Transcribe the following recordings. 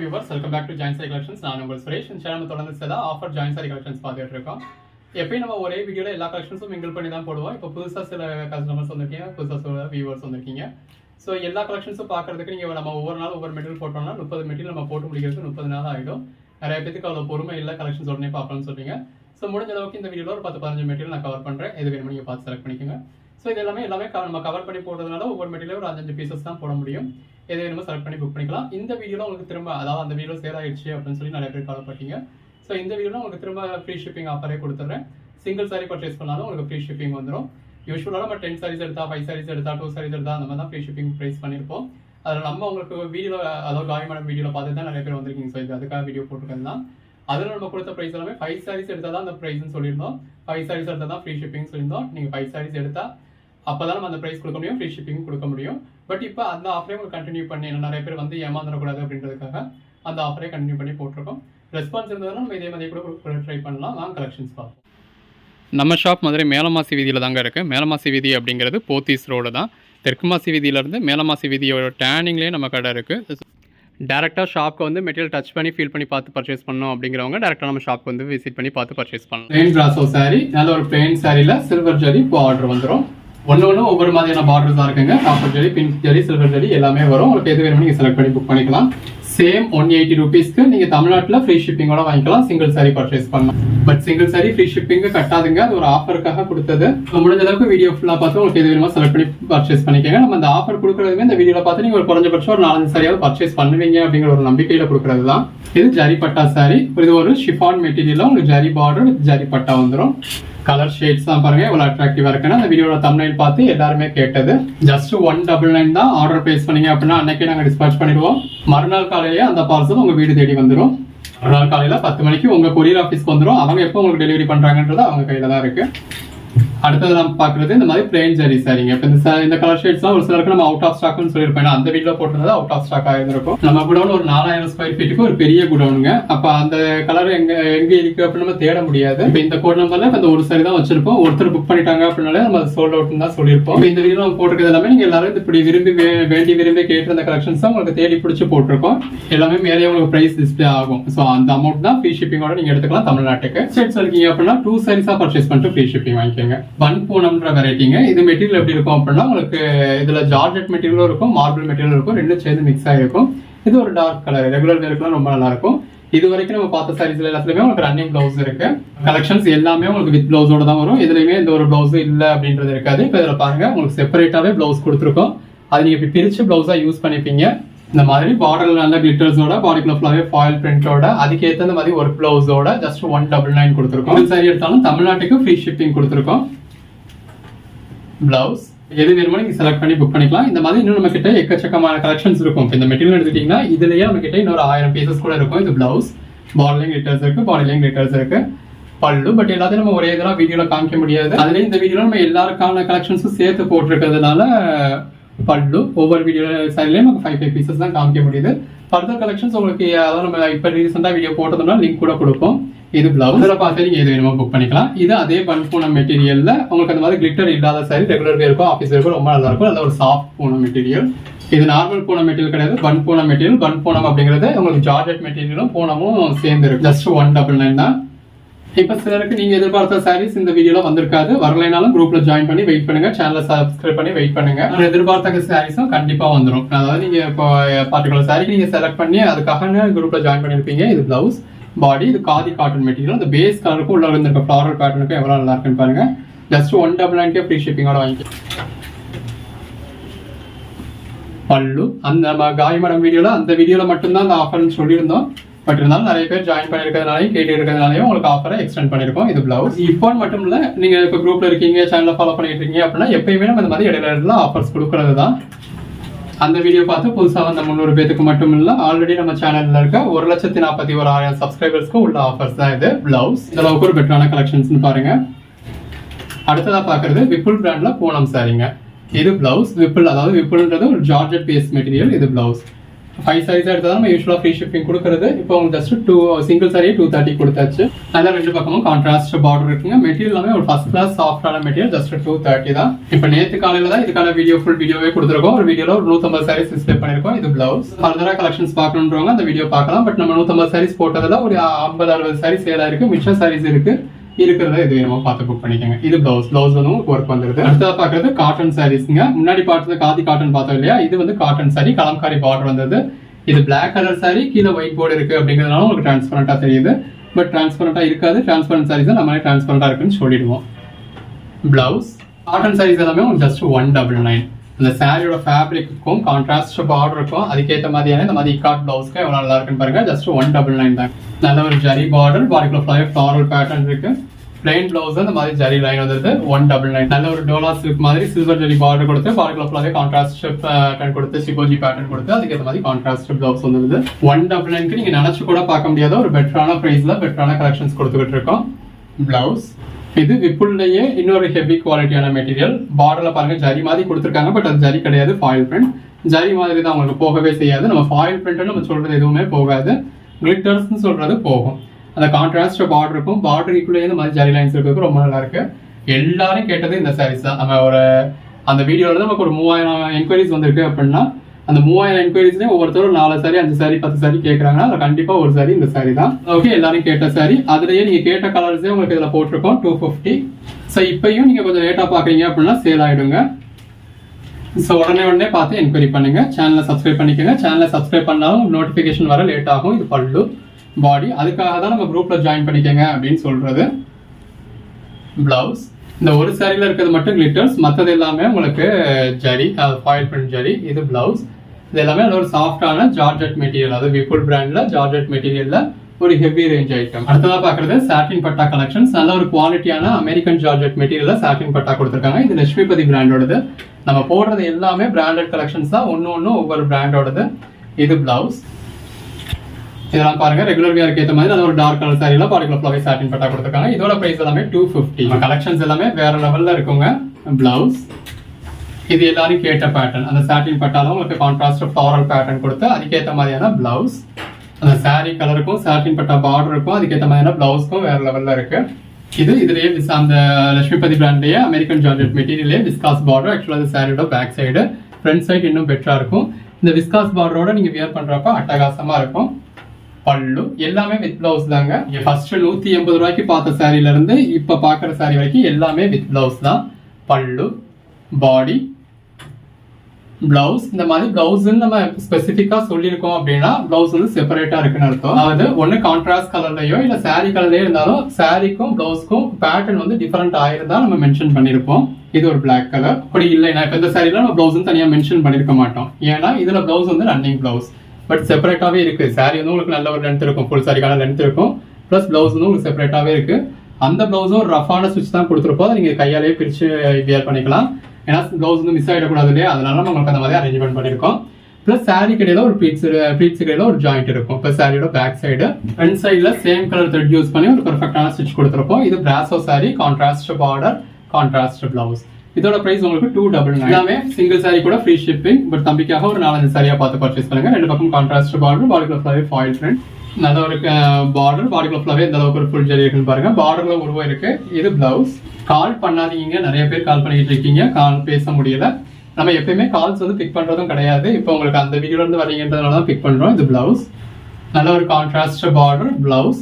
Viewers welcome back to join sari collections நான் உங்கள் சுரேஷ். இந்த சேனல் தொடர்ந்து சதா ஆஃபர் ஜாயின் சாரி கலெக்ஷன்ஸ் பார்த்துட்டு இருக்கோம். எப்பயும் நம்ம ஒரே வீடியோவில் எல்லா கலெக்ஷன்ஸும் மிங்கிள் பண்ணி தான் போடுவோம். இப்போ புதுசாக சில கஸ்டமர்ஸ் வந்திருக்கீங்க புதுசாக சில வியூவர்ஸ் வந்திருக்கீங்க. ஸோ எல்லா கலெக்ஷன்ஸும் பார்க்கறதுக்கு நீங்கள் நம்ம ஒவ்வொரு நாள் ஒவ்வொரு மெட்டீரியல் போட்டோம்னா முப்பது மெட்டீரியல் நம்ம போட்டு முடிக்கிறதுக்கு முப்பது நாள் ஆகிடும் நிறைய பேருக்கு அவ்வளோ பொறுமை இல்லை கலெக்ஷன்ஸ் உடனே பார்க்கணும்னு சொல்றீங்க. ஸோ முடிஞ்ச அளவுக்கு இந்த வீடியோவில் ஒரு பத்து பதினஞ்சு மெட்டீரியல் நான் கவர் பண்ணுறேன் எது வேணுமோ நீங்கள் பார்த்து செலக்ட் பண்ணிக்கோங்க. ஸோ இது எல்லாமே எல்லாமே நம்ம கவர் பண்ணி போடுறதுனால ஒவ்வொரு மெட்டீரியல் ஒரு அஞ்சஞ்சு பீசஸ் தான் போட முடியும். எது வேணுமோ செலக்ட் பண்ணி புக் பண்ணிக்கலாம். இந்த வீடியோவில் உங்களுக்கு திரும்ப அதாவது அந்த வீடியோ சேல் ஆயிடுச்சு அப்படின்னு சொல்லி நிறைய பேர் கவலைப்பட்டீங்க. ஸோ இந்த வீடியோவில் உங்களுக்கு திரும்ப ஃப்ரீ ஷிப்பிங் ஆஃபரே கொடுத்துட்றேன் சிங்கிள் சாரி பர்ச்சேஸ் பண்ணாலும் உங்களுக்கு ஃப்ரீ ஷிப்பிங் வந்துடும் யூஸ்வலாக நம்ம டென் சாரீஸ் எடுத்தா ஃபைவ் சாரீஸ் எடுத்தா டூ சாரீஸ் எடுத்தா அந்த மாதிரி தான் ஃப்ரீ ஷிப்பிங் ப்ரைஸ் பண்ணியிருப்போம் அதில் நம்ம உங்களுக்கு வீடியோ அதாவது காயமான மேடம் வீடியோவில் பார்த்து தான் நிறைய பேர் வந்திருக்கீங்க. ஸோ இது அதுக்காக வீடியோ போட்டுருக்கேன் தான். அதில் நம்ம கொடுத்த ப்ரைஸ் எல்லாமே ஃபைவ் சாரீஸ் எடுத்தால் தான் அந்த ப்ரைஸ்னு சொல்லியிருந்தோம். ஃபைவ் சாரீஸ் எடுத்தால் தான் ஃப்ரீ ஷிப்பிங் சொல்லியிருந்தோம். நீங்கள் ஃபைவ் சாரீஸ் எடுத்தால் அப்போ தான் நம்ம அந்த ப்ரைஸ் கொடுக்க முடியும் ஃப்ரீ ஷிப்பிங் கொடுக்க முடியும். பட் இப்போ அந்த ஆஃபரே உங்களுக்கு கண்டினியூ பண்ணி நிறைய பேர் வந்து ஏமாந்துடக்கூடாது அப்படின்றதுக்காக அந்த ஆஃபரே கண்டினியூ பண்ணி போட்டிருக்கோம். ரெஸ்பான்ஸ் இருந்ததுன்னா நம்ம இதே மாதிரி கூட ட்ரை பண்ணலாம். வாங்க கலெக்ஷன்ஸ் பார்ப்போம். நம்ம ஷாப் மதுரை மேலமாசி வீதியில் தாங்க இருக்குது மேலமாசி வீதி அப்படிங்கிறது போத்தீஸ் ரோடு தான். தெற்குமாசி வீதியிலேருந்து மேலமாசி வீதியோட டேனிங்லேயே நம்ம கடை இருக்குது டேரெக்டாக ஷாப்க்கு வந்து மெட்டீரியல் டச் பண்ணி ஃபீல் பண்ணி பார்த்து பர்ச்சேஸ் பண்ணோம் அப்படிங்கிறவங்க டேரெக்டாக நம்ம ஷாப்க்கு வந்து விசிட் பண்ணி பார்த்து பர்ச்சேஸ் பண்ணலாம். Plain brasso saree. நல்ல ஒரு பிளெயின் சாரியில் சில்வர் ஜரி பார்டர் வந்துடும் ஒன்று ஒன்று ஒவ்வொரு மாதிரியான பார்டர்ஸ் தான் இருக்குங்க. Copper zari pink zari silver zari எல்லாமே வரும். உங்களுக்கு எது வேணுமோ நீங்கள் செலக்ட் பண்ணி புக் பண்ணிக்கலாம். சேம் ஒன் எயிட்டி ருபீஸ்க்கு நீங்கள் தமிழ்நாட்டில் ஃப்ரீ ஷிப்பிங்கோட வாங்கிக்கலாம். சிங்கிள் சாரி பர்ச்சேஸ் பண்ணலாம். But single sari free shipping கட்டாதுங்க. அது ஒரு ஆஃபருக்காக கொடுத்தது. முடிஞ்ச அளவுக்கு வீடியோ ஃபுல்லாக பார்த்து உங்களுக்கு எது வேணுமோ செலக்ட் பண்ணி பர்ச்சேஸ் பண்ணிக்கோங்க. நம்ம அந்த ஆஃபர் கொடுக்குறதுமே இந்த வீடியோவில் பார்த்து நீங்கள் ஒரு குறைஞ்சபட்சம் ஒரு நாலஞ்சு சாரியாவது பர்ச்சேஸ் பண்ணுவீங்க அப்படிங்கிற ஒரு நம்பிக்கையில் கொடுக்குறது தான் இது ஜரி பட்டா saree. இது ஒரு ஷிஃபான் மெட்டீரியலில் உங்களுக்கு ஜரி பார்டர் ஜரி பட்டா வந்துடும் கலர் ஷேட்ஸ் தான் பாருங்க எவ்வளவு அட்ராக்டிவா இருக்குன்னு. அந்த வீடியோட தமிழில் பார்த்து எல்லாருமே கேட்டது. ஜஸ்ட் ஒன் டபுள் நைன் தான் ஆர்டர் பிளேஸ் பண்ணீங்க அப்படின்னா அன்னைக்கே நாங்க டிஸ்பாச் பண்ணிடுவோம். மறுநாள் காலையிலேயே அந்த பார்சல் உங்க வீடு தேடி வந்துடும் மறுநாள் காலையில பத்து மணிக்கு உங்க கொரியர் ஆஃபீஸ்க்கு வந்துடும் அவங்க எப்போ உங்களுக்கு டெலிவரி பண்றாங்கன்றது அவங்க கையில தான் இருக்கு. அடுத்தது நம்ம பாக்குறது இந்த மாதிரி பிளெயின் ஜரி சாரிங்க இப்போ இந்த இந்த கலர் ஷேட்ஸ்லாம் ஒரு சிலருக்கு நம்ம அவுட் ஆஃப் ஸ்டாக்னு சொல்லியிருப்போம். அந்த வீடியோ போட்டிருந்தது அவுட் ஆஃப் ஸ்டாக் ஆயிருந்திருக்கும் நம்ம குடோன் ஒரு நாலாயிரம் ஸ்கொயர் ஃபீட்டுக்கு ஒரு பெரிய குடோனுங்க அப்ப அந்த கலர் எங்க எங்க இருக்கு அப்படின்னு நம்ம தேட முடியாது. இப்போ இந்த கோட் நம்பர்ல இப்ப இந்த ஒரு சாரி தான் வச்சிருப்போம். ஒருத்தர் புக் பண்ணிட்டாங்க அப்படின்னாலே நம்ம சோல்ட் அவுட்னு தான் சொல்லியிருப்போம். இந்த வீடியோ நம்ம போட்டிருக்கிறது எல்லாமே நீங்க எல்லாரும் இப்படி விரும்பி வேண்டி விரும்பி கேட்டு அந்த கலெக்ஷன்ஸ் தான் உங்களுக்கு தேடி பிடிச்சி போட்டிருக்கோம். எல்லாமே மேலே உங்களுக்கு பிரைஸ் டிஸ்பிளே ஆகும். ஸோ அந்த அமௌண்ட் தான் ஃப்ரீ ஷிப்பிங்கோட நீங்க எடுத்துக்கலாம் தமிழ்நாட்டுக்கு. செட்ஸ் இருக்கீங்க அப்படின்னா டூ சாரீஸா பர்ச்சேஸ் பண்ணிட்டு ஃப்ரீ ஷிப்பிங் வாங்கிக்கோங்க. பன் பூனம்ன்ற வெரைட்டிங்க இது மெட்டீரியல் எப்படி இருக்கும் அப்படின்னா உங்களுக்கு இதுல ஜார்ஜெட் மெட்டீரியலும் இருக்கும் மார்பிள் மெட்டீரியல் இருக்கும். ரெண்டும் சேர்ந்து மிக்ஸ் ஆகிருக்கும் இது ஒரு டார்க் கலர் ரெகுலர் வேருக்குலாம் ரொம்ப நல்லா இருக்கும் இது வரைக்கும் நம்ம பார்த்த சாரீஸ்ல எல்லாத்துலயுமே உங்களுக்கு ரன்னிங் பிளவுஸ் இருக்கு. கலெக்ஷன்ஸ் எல்லாமே உங்களுக்கு வித் பிளவுஸோட தான் வரும். இதுலயுமே இந்த ஒரு பிளவுஸ் இல்ல அப்படின்றது இருக்காது. இப்போ இதுல பாருங்க உங்களுக்கு செப்பரேட்டாவே பிளவுஸ் கொடுத்துருக்கோம். அது நீங்க இப்படி பிரிச்சு பிளவுஸா யூஸ் பண்ணிப்பீங்க. இந்த மாதிரி பார்டர்ல நல்ல கிளிட்டர்ஸோட பாடிக்குள்ள ஃபுல்லாவே ஃபாயில் பிரிண்டோட அதுக்கேற்ற மாதிரி ஒரு பிளவுஸோட ஜஸ்ட் ஒன் டபுள் நைன் கொடுத்துருக்கோம். சரி சாரி எடுத்தாலும் தமிழ்நாட்டுக்கு ஃப்ரீ ஷிப்பிங் கொடுத்துருக்கோம். பிளவுஸ் எது வேணுமோ நீங்க செலக்ட் பண்ணி புக் பண்ணிக்கலாம். இந்த மாதிரி இன்னும் நம்ம கிட்ட எக்கச்சக்கமான கலெக்ஷன்ஸ் இருக்கும். இந்த மெட்டீரியல் எடுத்துட்டீங்கன்னா இதுலயே நம்ம கிட்ட இன்னொரு ஆயிரம் பீசஸ் கூட இருக்கும். இது பிளவுஸ் பாடலிங் லிட்டர்ஸ் இருக்கு பாடலிங் லிட்டர்ஸ் இருக்கு. பல்லு பட் எல்லாத்தையும் நம்ம ஒரே இதெல்லாம் வீடியோல காமிக்க முடியாது. அதுலயும் இந்த வீடியோல நம்ம எல்லாருக்கான கலெக்ஷன்ஸும் சேர்த்து போட்டிருக்கிறதுனால பல்லு ஒவ்வொரு வீடியோ சைட்லயும் நமக்கு ஃபைவ் ஃபைவ் பீசஸ் தான் காமிக்க முடியுது. ஃபர்தர் கலெக்ஷன்ஸ் உங்களுக்கு அதாவது நம்ம இப்போ ரீசெண்டாக வீடியோ போட்டதுனால லிங்க் கூட கொடுப்போம். இது பிளவுஸ் பார்த்து நீங்க எது வேணுமோ புக் பண்ணிக்கலாம். இது அதே பன் பூனம் மெட்டீரியல்ல உங்களுக்கு அந்த மாதிரி கிளிட்டர் இல்லாத சாரி ரெகுலர் இருக்கும் ஆஃபீஸ் இருக்கும் ரொம்ப நல்லா இருக்கும் நல்ல ஒரு சாஃப்ட் பூனம் மெட்டீரியல் இது நார்மல் பூனம் மெட்டீரியல் கிடையாது. பன் பூனம் மெட்டீரியல் பன் பூனம் அப்படிங்கிறது உங்களுக்கு ஜார்ஜெட் மெட்டீரியலும் பூனமும் சேர்ந்து இருக்கு ஜஸ்ட் ஒன் டபுள் நைன் தான். இப்ப சிலருக்கு நீங்க எதிர்பார்த்த சாரீஸ் இந்த வீடியோல வந்திருக்காது. வரலைனாலும் குரூப்ல ஜாயின் பண்ணி வெயிட் பண்ணுங்க. சேனலை சப்ஸ்கிரைப் பண்ணி வெயிட் பண்ணுங்க. எதிர்பார்த்த சாரீஸும் கண்டிப்பா வந்துடும் அதாவது நீங்க இப்போ பர்டிகுலர் சாரிக்கு நீங்க செலக்ட் பண்ணி அதுக்காக குரூப்ல ஜாயின் பண்ணிருப்பீங்க. இது பிளவுஸ் பாடி இது காதி காட்டன் மெட்டீரியல் அந்த பேஸ் கலருக்கும் உள்ள இருந்திருக்க ஃப்ளாரல் பேட்டர்னுக்கும் எவ்வளோ நல்லா இருக்குன்னு பாருங்க. ஜஸ்ட் ஒன் டபுள் நைன்கே ஃப்ரீ ஷிப்பிங்கோட வாங்கிக்கலாம். பல்லு அந்த நம்ம காய் மேடம் வீடியோவில் அந்த வீடியோவில் மட்டும்தான் அந்த ஆஃபர்னு சொல்லியிருந்தோம். பட் இருந்தாலும் நிறைய பேர் ஜாயின் பண்ணியிருக்கிறதுனாலையும் கேட்டு இருக்கிறதுனாலையும் உங்களுக்கு ஆஃபரை எக்ஸ்டெண்ட் பண்ணியிருக்கோம். இது பிளவுஸ் இப்போ மட்டும் இல்லை நீங்கள் இப்போ குரூப்பில் இருக்கீங்க சேனலில் ஃபாலோ பண்ணிட்டு இருக்கீங்க அப்படின்னா எப்பயுமே நம்ம இந்த மாதிரி இடையில ஆஃபர்ஸ் கொடுக்குறது தான். அந்த வீடியோ பார்த்து புதுசாக வந்த முந்நூறு பேத்துக்கு மட்டும் இல்லை ஆல்ரெடி நம்ம சேனலில் இருக்க ஒரு லட்சத்தி நாற்பத்தி ஒரு ஆயிரம் சப்ஸ்கிரைபர்ஸ்க்கு உள்ள ஆஃபர்ஸ் தான் இது. பிளவுஸ் இந்த அளவுக்கு ஒரு பெட்டரான கலெக்ஷன்ஸ்னு பாருங்க. அடுத்ததாக பார்க்கறது விப்புல் பிராண்டில் பூனம் சாரிங்க இது பிளவுஸ் விப்புல் அதாவது விப்புல்ன்றது ஒரு ஜார்ஜட் பேஸ் மெட்டீரியல் இது பிளவுஸ் ஃபைவ் சாரீஸாக எடுத்தால் நம்ம யூஸ்வலாக ஃப்ரீ ஷிப்பிங் கொடுக்குறது. இப்போ உங்களுக்கு ஜஸ்ட் டூ சிங்கிள் சாரியே டூ தேர்ட்டி கொடுத்தாச்சு. அதான் ரெண்டு பக்கமும் கான்ட்ராஸ்ட் பார்டர் இருக்குங்க. மெட்டீரியல் எல்லாமே ஒரு ஃபர்ஸ்ட் கிளாஸ் சாஃப்டான மெட்டீரியல் ஜஸ்ட் டூ தேர்ட்டி தான். இப்போ நேற்று காலையில் தான் இதுக்கான வீடியோ ஃபுல் வீடியோவே கொடுத்துருக்கோம். ஒரு வீடியோவில் ஒரு நூற்றம்பது சாரீஸ் டிஸ்பிளே பண்ணியிருக்கோம். இது பிளவுஸ் ஃபர்தராக கலெக்ஷன்ஸ் பார்க்கணுன்றவங்க அந்த வீடியோ பார்க்கலாம். பட் நம்ம நூற்றம்பது சாரீஸ் போட்டதில் ஒரு ஐம்பது அறுபது சாரீஸ் சேலாக இருக்குது மிச்சம் சாரீஸ் இருக்கு. இருக்கிறத இது வேணுமோ பார்த்து புக் பண்ணிக்கோங்க. இது பிளவுஸ் பிளவுஸ் வந்து உங்களுக்கு ஒர்க் வந்துருது. அடுத்ததாக பார்க்குறது காட்டன் சாரீஸ்ங்க முன்னாடி பார்த்தது காதி காட்டன் பார்த்தோம் இல்லையா? இது வந்து காட்டன் சாரி கலம்காரி பார்டர் வந்தது. இது பிளாக் கலர் சாரி கீழே ஒயிட் போர்டு இருக்கு அப்படிங்கிறதுனால உங்களுக்கு டிரான்ஸ்பரண்டா தெரியுது. பட் டிரான்ஸ்பரண்டா இருக்காது. டிரான்ஸ்பரண்ட் சாரீஸ் தான் நம்மளே டிரான்ஸ்பரண்டா இருக்குன்னு சொல்லிடுவோம். பிளவுஸ் காட்டன் சாரீஸ் எல்லாமே உங்களுக்கு ஜஸ்ட் ஒன் டபுள் நைன் அந்த சாரியோட ஃபேப்ரிக்கும் கான்ட்ராஸ்ட் பார்டர் இருக்கும் அதுக்கேற்ற மாதிரியான இந்த மாதிரி இக்காட் பிளவுஸ்க்கு எவ்வளோ நல்லா இருக்குன்னு பாருங்க. ஜஸ்ட் ஒன் டபுள் நைன் தான். நல்ல ஒரு ஜரி பார்டர் பாடிக்குள்ள ஃப்ளவர் ஃப்ளாரல் பேட்டர்ன் இருக்கு. பிளைன் பிளவுஸ் இந்த மாதிரி ஜரி லைன் வந்தது ஒன் டபுள் நைன் நல்ல ஒரு டோலா சில்க் மாதிரி சில்வர் ஜரி பார்டர் கொடுத்து பாடிக்குள்ள ஃப்ளவர் கான்ட்ராஸ்ட் பேட்டர்ன் கொடுத்து சிகோஜி பேட்டர்ன் கொடுத்து அதுக்கேற்ற மாதிரி கான்ட்ராஸ்ட் பிளவுஸ் வந்துருது. ஒன் டபுள் நைனுக்கு நீங்க நினைச்சு கூட பார்க்க முடியாத ஒரு பெட்டரான ப்ரைஸில் பெட்டரான கலெக்ஷன்ஸ் கொடுத்துக்கிட்டு இருக்கோம். பிளவுஸ் இது விப்புல்லையே இன்னொரு ஹெவி குவாலிட்டியான மெட்டீரியல் பார்டரில் பாருங்க ஜரி மாதிரி கொடுத்துருக்காங்க பட் அது ஜரி கிடையாது ஃபாயில் பிரிண்ட் ஜரி மாதிரி தான் உங்களுக்கு போகவே செய்யாது. நம்ம ஃபாயில் பிரிண்ட்னு நம்ம சொல்கிறது எதுவுமே போகாது. கிளிட்டர்ஸ்னு சொல்கிறது போகும். அந்த கான்ட்ராஸ்ட் பார்டர் இருக்கும். பார்டருக்குள்ளேயே இந்த மாதிரி ஜரி லைன்ஸ் இருக்கிறது ரொம்ப நல்லா இருக்கு. எல்லாரும் கேட்டது இந்த சாரீஸ் தான். நம்ம ஒரு அந்த வீடியோவில் நமக்கு ஒரு மூவாயிரம் என்கொயரிஸ் வந்திருக்கு அப்படின்னா அந்த மூவாயிரம் என்கொயரிஸ்லேயும் ஒவ்வொருத்தரும் நாலு சாரி அஞ்சு சாரி பத்து சாரி கேட்குறாங்கன்னா அதில் கண்டிப்பாக ஒரு சாரி இந்த சாரி தான். ஓகே எல்லாரும் கேட்ட சாரி அதுலேயே நீங்கள் கேட்ட கலர்ஸே உங்களுக்கு இதில் போட்டிருக்கோம் டூ ஃபிஃப்டி ஸோ இப்போயும் நீங்கள் கொஞ்சம் லேட்டாக பார்க்குறீங்க அப்படின்னா சேல் ஆகிடுங்க ஸோ உடனே உடனே பார்த்து என்கொயரி பண்ணுங்க. சேனலை சப்ஸ்கிரைப் பண்ணிக்கோங்க. சேனலை சப்ஸ்கிரைப் பண்ணாலும் நோட்டிஃபிகேஷன் வர லேட் ஆகும். இது பல்லு பாடி அதுக்காக தான் நம்ம குரூப்பில் ஜாயின் பண்ணிக்கோங்க அப்படின்னு சொல்கிறது ப்ளவுஸ் இந்த ஒரு சாரியில் இருக்கிறது மட்டும் கிளிட்டர்ஸ் மற்றது எல்லாமே உங்களுக்கு ஜரி ஃபாயில் பிரிண்ட் ஜரி. இது பிளவுஸ் இது எல்லாமே அது ஒரு சாஃப்டான ஜார்ஜெட் மெட்டீரியல் அது விபுல் பிராண்ட்ல ஜார்ஜெட் மெட்டீரியல்ல ஒரு ஹெவி ரேஞ்ச் ஐட்டம் அடுத்ததாக பாக்குறது சாட்டின் பட்டா கலெக்ஷன்ஸ் நல்ல ஒரு குவாலிட்டியான அமெரிக்கன் ஜார்ஜெட் மெட்டீரியல்ல சாட்டின் பட்டா கொடுத்துருக்காங்க. இது லட்சுமிபதி பிராண்டோடது நம்ம போடுறது எல்லாமே பிராண்டட் கலெக்ஷன்ஸ் தான். ஒன்று ஒன்று ஒவ்வொரு பிராண்டோடது இது பிளவுஸ் இதெல்லாம் பாருங்க ரெகுலர் வியருக்கு ஏற்ற மாதிரி அது ஒரு டார்க் கலர் சாரியில பாடிக்குள்ள ஃபிளவை சாட்டின் பட்டா கொடுத்துருக்காங்க. இதோட பிரைஸ் எல்லாமே டூ ஃபிஃப்டி கலெக்ஷன்ஸ் எல்லாமே வேற லெவல்ல இருக்குங்க. பிளவுஸ் இது எல்லாரும் கேட்ட பேட்டர்ன் அந்த சாட்டின் பட்டாலும் உங்களுக்கு கான்ட்ராஸ்ட் ஃப்ளாரல் பேட்டர்ன் கொடுத்து அதுக்கேற்ற மாதிரியான பிளவுஸ் அந்த saree கலருக்கும் சாட்டின் பட்டா பார்டருக்கும் அதுக்கேற்ற மாதிரியான பிளவுஸ்க்கும் வேற லெவலில் இருக்கு. இது இதுலயே அந்த லட்சுமிபதி பிராண்ட்லயே அமெரிக்கன் ஜார்ஜெட் மெட்டீரியலே விஸ்காஸ் பார்டர் ஆக்சுவலாக அது சாரியோட பேக் சைடு ஃப்ரண்ட் சைடு இன்னும் பெட்டரா இருக்கும். இந்த விஸ்காஸ் பார்டரோட நீங்க வியர் பண்றப்ப அட்டகாசமா இருக்கும். பல்லு எல்லாமே வித் பிளவுஸ் தாங்க. ஃபர்ஸ்ட் நூத்தி எண்பது ரூபாய்க்கு பார்த்த சாரில இருந்து இப்ப பாக்குற சாரி வரைக்கும் எல்லாமே வித் பிளவுஸ் தான். பல்லு பாடி பிளவுஸ் இந்த மாதிரி பிளவுஸ் நம்ம ஸ்பெசிஃபிக்கா சொல்லியிருக்கோம் அப்படின்னா பிளவுஸ் வந்து செப்பரேட்டா இருக்குன்னு அர்த்தம். அதாவது ஒன்னு கான்ட்ராஸ்ட் கலர்லயோ இல்ல சாரி கலர்லயோ இருந்தாலும் சாரிக்கும் பிளவுஸ்க்கும் பேட்டர்ன் வந்து டிஃபரெண்ட் ஆயிருந்தா நம்ம மென்ஷன் பண்ணிருப்போம். இது ஒரு பிளாக் கலர் அப்படி இல்லைன்னா இப்ப இந்த சாரில நம்ம பிளவுஸ் தனியா மென்ஷன் பண்ணிருக்க மாட்டோம். ஏன்னா இதுல பிளவுஸ் வந்து ரன்னிங் பிளவுஸ் பட் செப்பரேட்டாவே இருக்கு. சாரி வந்து உங்களுக்கு நல்ல ஒரு லென்த் இருக்கும். ஃபுல் சாரிக்கான லென்த் இருக்கும். ப்ளஸ் பிளவுஸ் வந்து உங்களுக்கு செப்பரேட்டாவே இருக்கு. அந்த பிளவுஸும் ரஃபான ஸ்விட்ச் தான் கொடுத்துருப்போம். அதை நீங்க கையாலேயே பிரிச்சு வியர் பண்ணிக்கலாம். ஏன்னா பிளவுஸ் வந்து மிஸ் ஆகிடக்கூடாது இல்லையா? அதனால நம்ம உங்களுக்கு அந்த மாதிரி அரேஞ்ச்மெண்ட் பண்ணியிருக்கோம் ப்ளஸ் saree கடையில் ஒரு ப்ளீட்ஸ் ப்ளீட்ஸ் கடையில் ஒரு ஜாயிண்ட் இருக்கும். இப்போ சாரியோட பேக் சைடு ஃப்ரண்ட் சைடில் சேம் கலர் த்ரெட் யூஸ் பண்ணி ஒரு பர்ஃபெக்டான ஸ்டிச் கொடுத்துருப்போம் இது brasso sari contrast border contrast blouse இதோட பிரைஸ் உங்களுக்கு டூ டபுள் நைன் எல்லாமே சிங்கிள் சாரி கூட ஃப்ரீ ஷிப்பிங் பட் தம்பிக்காக ஒரு நாலஞ்சு சாரியாக பார்த்து பர்ச்சேஸ் பண்ணுங்க. ரெண்டு பக்கம் கான்ட்ராஸ்ட் பார்டர் பாடிக்குள்ள ஃபுல்லாவே ஃபாயில் ஃப்ரெண்ட் நல்ல ஒரு பார்டர் பாடிக்குள்ள ஃபுல்லாவே இந்த அளவுக்கு ஒரு ஃபுல் ஜரி இருக்குன்னு பாருங்க. பார்டர்ல உருவம் இருக்கு இது பிளவுஸ் கால் பண்ணாதீங்க. நிறைய பேர் கால் பண்ணிட்டு இருக்கீங்க. கால் பேச முடியல. நம்ம எப்பயுமே கால்ஸ் வந்து பிக் பண்றதும் கிடையாது. இப்போ உங்களுக்கு அந்த வீடியோல இருந்து வரீங்கன்றதுனால தான் பிக் பண்றோம். இது பிளவுஸ் நல்ல ஒரு கான்ட்ராஸ்ட் பார்டர் பிளவுஸ்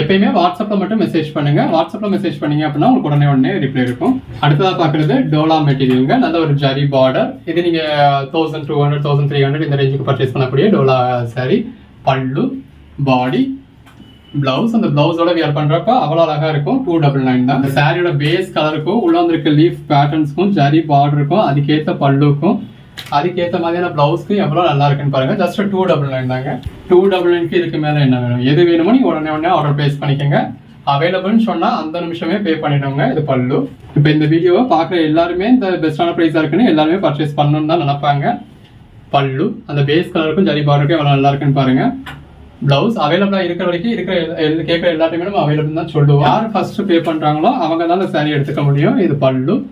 எப்பயுமே வாட்ஸ்அப்பில் மட்டும் மெசேஜ் பண்ணுங்க. வாட்ஸ்அப்பில் மெசேஜ் பண்ணீங்க அப்படின்னா உங்களுக்கு உடனே உடனே ரிப்ளை இருக்கும். அடுத்ததாக பார்க்குறது டோலா மெட்டீரியலுங்க நல்ல ஒரு ஜரி பார்டர் இது நீங்கள் thousand two hundred thousand three hundred இந்த ரேஞ்சுக்கு பர்ச்சேஸ் பண்ணக்கூடிய டோலா சாரி பல்லு. பாடி பிளவுஸ் அந்த பிளவுஸோட வியர் பண்றப்ப அவ்வளவு அழகா இருக்கும். டூ டபுள் நைன் தான். இந்த சாரியோட பேஸ் கலருக்கும் உள்ள வந்திருக்க லீஃப் பேட்டர்ன்ஸ்க்கும் ஜரி பார்டருக்கும் அதுக்கேத்த பல்லுக்கும் அதுக்கேத்த மாதிரியான பிளவுஸ்க்கு எவ்வளவு நல்லா இருக்குன்னு பாருங்க. ஜஸ்ட் டூ டபுள் நைன் தாங்க. டூ டபுள் நைன்க்கு இதுக்கு மேல என்ன வேணும்? எது வேணுமோ நீ உடனே உடனே ஆர்டர் பிளேஸ் பண்ணிக்கோங்க. அவைலபிள்னு சொன்னா அந்த நிமிஷமே பே பண்ணிடுவோங்க இது பல்லு. இப்போ இந்த வீடியோவை பார்க்குற எல்லாருமே இந்த பெஸ்டான ப்ரைஸாக இருக்குன்னு எல்லாருமே பர்ச்சேஸ் பண்ணணும்னு தான் நினைப்பாங்க. பல்லு அந்த பேஸ் கலருக்கும் ஜரி பார்டருக்கும் எவ்வளவு நல்லா இருக்குன்னு பாருங்க. பிளவுஸ் அவைலபிளா இருக்கிற வரைக்கும் இருக்கிற எல்லா- கேட்குற எல்லாத்தையுமே நம்ம அவைலபிள் தான் சொல்லுவோம். யார் ஃபர்ஸ்ட் பே பண்றாங்களோ அவங்க தான் அந்த எடுத்துக்க முடியும். இது பல்லு.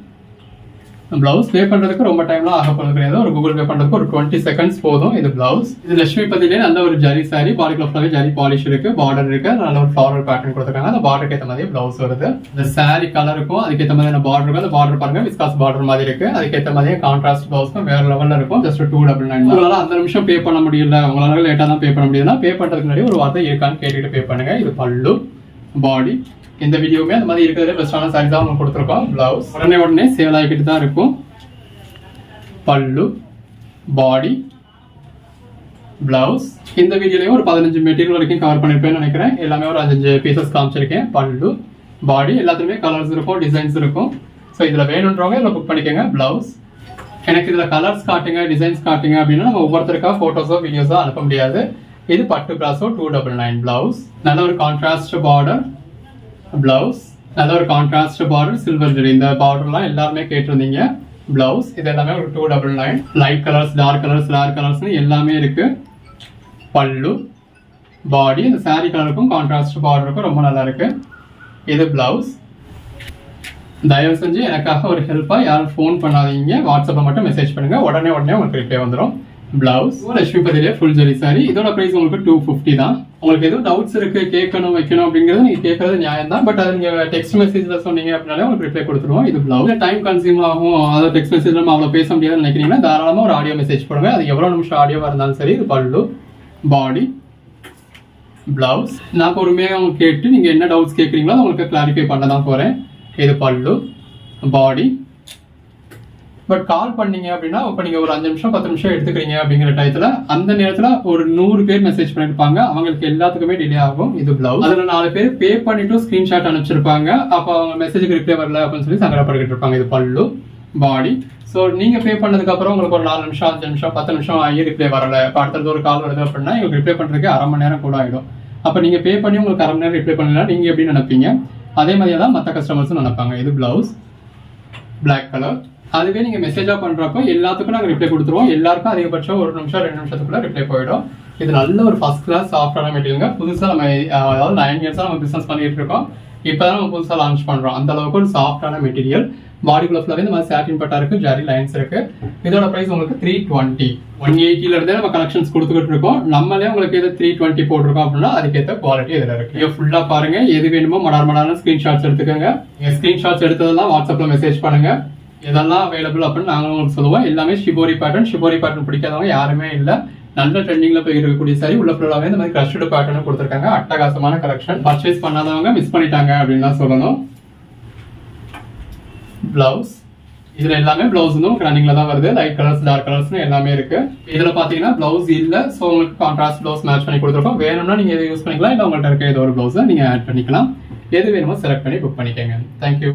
பிளவுஸ் பே பண்றதுக்கு ரொம்ப டைம்லாம் ஆக போகிறது கிடையாது. ஒரு கூகுள் பே பண்றதுக்கு ஒரு டுவெண்ட்டி செகண்ட்ஸ் போதும் இது பிளவுஸ் இது லட்சுமி பதிலே நல்ல ஒரு ஜரி சாரி பாடிக்குள்ள ஃபுல்லாவே ஜரி பாலிஷ் இருக்கு பார்டர் இருக்கு. நல்ல ஒரு ஃப்ளாரல் பேட்டர்ன் கொடுத்துருக்காங்க. அந்த பார்டருக்கு ஏற்ற மாதிரி பிளவுஸ் வருது. இந்த சாரி கலருக்கும் அதுக்கேற்ற மாதிரியான பார்டர் இருக்கும் அந்த பார்டர் பாருங்க விஸ்காஸ் பார்டர் மாதிரி இருக்கு. அதுக்கேற்ற மாதிரியே கான்ட்ராஸ்ட் பிளவுஸ்க்கும் வேற லெவல்ல இருக்கும். ஜஸ்ட் டூ டபுள் நைன் உங்களால அந்த நிமிஷம் பே பண்ண முடியல. உங்களால லேட்டா தான் பே பண்ண முடியுதுன்னா பே பண்றதுக்கு முன்னாடி ஒரு வார்த்தை இருக்கான்னு கேட்டுட்டு பே பண்ணுங்க. இது பல்லு பாடி இந்த வீடியோவுமே அந்த மாதிரி இருக்கிறதே பெஸ்ட்டான சாரி தான் உங்களுக்கு கொடுத்துருக்கோம். ப்ளவுஸ் உடனே உடனே சேல் ஆகிக்கிட்டு தான் இருக்கும். பல்லு பாடி ப்ளவுஸ் இந்த வீடியோலையும் ஒரு பதினஞ்சு மெட்டீரியல் வரைக்கும் கவர் பண்ணியிருப்பேன்னு நினைக்கிறேன். எல்லாமே ஒரு அஞ்சஞ்சு பீசஸ் காமிச்சிருக்கேன். பல்லு பாடி எல்லாத்துலேயுமே கலர்ஸ் இருக்கும் டிசைன்ஸ் இருக்கும். ஸோ இதில் வேணுன்றவங்க இதில் புக் பண்ணிக்கோங்க. ப்ளவுஸ் எனக்கு இதில் கலர்ஸ் காட்டுங்க டிசைன்ஸ் காட்டுங்க அப்படின்னா நம்ம ஒவ்வொருத்தருக்காக ஃபோட்டோஸோ வீடியோஸோ அனுப்ப முடியாது. இது பட்டு brasso two double nine blouse நல்ல ஒரு கான்ட்ராஸ்ட் பார்டர் பிளவுஸ். நல்ல ஒரு கான்ட்ராஸ்ட் பார்டர் சில்வர் ஜெரி இந்த பார்டர்லாம் எல்லாருமே கேட்டிருந்தீங்க. பிளவுஸ் இது எல்லாமே ஒரு two double nine light colours dark colours dark கலர்ஸ்னு எல்லாமே இருக்கு. பல்லு பாடி இந்த saree கலருக்கும் கான்ட்ராஸ்ட் பார்டருக்கும் ரொம்ப நல்லா இருக்கு. இது பிளவுஸ். தயவு செஞ்சு எனக்காக ஒரு ஹெல்ப்பாக யாரும் ஃபோன் பண்ணாதீங்க. வாட்ஸ்அப்பில் மட்டும் மெசேஜ் பண்ணுங்கள் உடனே உடனே உங்களுக்கு ரிப்ளை வந்துடும் பிளவுஸ் லட்சுமி பதிலே ஃபுல் ஜெரி சாரி இதோட ப்ரைஸ் உங்களுக்கு டூ ஃபிஃப்டி தான். உங்களுக்கு எதுவும் டவுட்ஸ் இருக்கு கேட்கணும் வைக்கணும் அப்படிங்கிறது நீங்க கேட்கறது நியாயம் தான். பட் அது நீங்க டெக்ஸ்ட் மெசேஜ்ல சொன்னீங்க அப்படின்னாலே உங்களுக்கு ரிப்ளை கொடுத்துருவோம். இது பிளவுஸ் டைம் கன்சியூம் ஆகும். அதாவது டெக்ஸ்ட் மெசேஜ் நம்ம அவ்வளோ பேச முடியாதுன்னு நினைக்கிறீங்கன்னா தாராளமாக ஒரு ஆடியோ மெசேஜ் போடுங்க. அது எவ்வளோ நிமிஷம் ஆடியோவாக இருந்தாலும் சரி இது பல்லு பாடி பிளவுஸ் நான் பொறுமையாக அவங்க கேட்டு நீங்கள் என்ன டவுட்ஸ் கேட்குறீங்களோ அதை உங்களுக்கு கிளாரிஃபை பண்ண தான் போகிறேன் இது பல்லு பாடி பட் கால் பண்ணீங்க அப்படின்னா இப்போ நீங்கள் ஒரு அஞ்சு நிமிஷம் பத்து நிமிஷம் எடுத்துக்கிறீங்க அப்படிங்கிற டயத்தில் அந்த நேரத்தில் ஒரு நூறு பேர் மெசேஜ் பண்ணியிருப்பாங்க அவங்களுக்கு எல்லாத்துக்குமே டிலே ஆகும். இது பிளவுஸ் அதில் நாலு பேர் பே பண்ணிட்டு ஸ்க்ரீன்ஷாட் அனுப்பிச்சிருப்பாங்க. அப்போ அவங்க மெசேஜுக்கு ரிப்ளை வரல அப்படின்னு சொல்லி சங்கடப்பட்டுக்கிட்டு இருப்பாங்க. இது பல்லு பாடி ஸோ நீங்கள் பே பண்ணதுக்கு அப்புறம் உங்களுக்கு ஒரு நாலு நிமிஷம் அஞ்சு நிமிஷம் பத்து நிமிஷம் ஆகி ரிப்ளை வரல. இப்போ அடுத்தது ஒரு கால் வருது அப்படின்னா இவங்களுக்கு ரிப்ளை பண்ணுறதுக்கு அரை மணி நேரம் கூட ஆகிடும் அப்போ நீங்கள் பே பண்ணி உங்களுக்கு அரை மணி நேரம் ரிப்ளை பண்ணல நீங்கள் எப்படி நினைப்பீங்க? அதே மாதிரியே தான் மற்ற கஸ்டமர்ஸும் நினைப்பாங்க. இது பிளவுஸ் பிளாக் கலர் அதுவே நீங்கள் மெசேஜாக பண்ணுறப்போ எல்லாத்துக்கும் நாங்கள் ரிப்ளை கொடுத்துருவோம். எல்லாருக்கும் அதிகபட்சம் ஒரு நிமிஷம் ரெண்டு நிமிஷத்துக்குள்ள ரிப்ளை போயிடும். இது நல்ல ஒரு ஃபஸ்ட் கிளாஸ் சாஃப்டான மெட்டீரியலுங்க புதுசாக நம்ம அதாவது நைன் இயர்ஸாக நம்ம பிஸ்னஸ் பண்ணிட்டு இருக்கோம். இப்போ தான் நம்ம புதுசாக லான்ச் பண்ணுறோம் அந்த அளவுக்கு ஒரு சாஃப்டான மெட்டீரியல் பாடி ஃபுல்லாகவே இந்த மாதிரி சாட்டின் பட்டா இருக்கு ஜாரி லைன்ஸ் இருக்கு. இதோட ப்ரைஸ் உங்களுக்கு த்ரீ டுவெண்ட்டி ஒன் எயிட்டில இருந்தே நம்ம கலெக்ஷன்ஸ் கொடுத்துக்கிட்டு இருக்கோம். நம்மளே உங்களுக்கு எது த்ரீ டுவெண்ட்டி போட்டிருக்கோம் அப்படின்னா அதுக்கேற்ற குவாலிட்டி இதில் இருக்கு. இதை ஃபுல்லாக பாருங்க. எது வேணுமோ மடார் மடார்னு ஸ்க்ரீன்ஷாட்ஸ் எடுத்துக்கோங்க. நீங்கள் ஸ்க்ரீன்ஷாட்ஸ் எடுத்ததெல்லாம் வாட்ஸ்அப்பில் மெசேஜ் பண்ணுங்க. இதெல்லாம் அவைலபிள் அப்படின்னு நாங்களும் உங்களுக்கு சொல்லுவோம். எல்லாமே ஷிபோரி பேட்டர்ன் ஷிபோரி பேட்டர்ன் பிடிக்காதவங்க யாருமே இல்லை. நல்ல ட்ரெண்டிங்கில் போய் இருக்கக்கூடிய சாரி உள்ள ஃபுல்லாவே இந்த மாதிரி க்ரஷ்டு பேட்டர்னு கொடுத்துருக்காங்க. அட்டகாசமான கலெக்ஷன் பர்ச்சேஸ் பண்ணாதவங்க மிஸ் பண்ணிட்டாங்க அப்படின்னு தான் சொல்லணும். பிளவுஸ் இதில் எல்லாமே பிளவுஸ் வந்து உங்களுக்கு தான் வருது. லைட் கலர்ஸ் டார்க் கலர்ஸ்னு எல்லாமே இருக்கு. இதில் பார்த்தீங்கன்னா பிளவுஸ் இல்லை. ஸோ உங்களுக்கு கான்ட்ராஸ்ட் பிளவுஸ் மேட்ச் பண்ணி கொடுத்துருக்கோம். வேணும்னா நீங்கள் எது யூஸ் பண்ணிக்கலாம் இல்லை உங்கள்கிட்ட இருக்க ஏதோ ஒரு பிளவுஸை நீங்கள் ஆட் பண்ணிக்கலாம். எது வேணுமோ செலக்ட் பண்ணி புக் பண்ணிக்கோங்க. தேங்க்யூ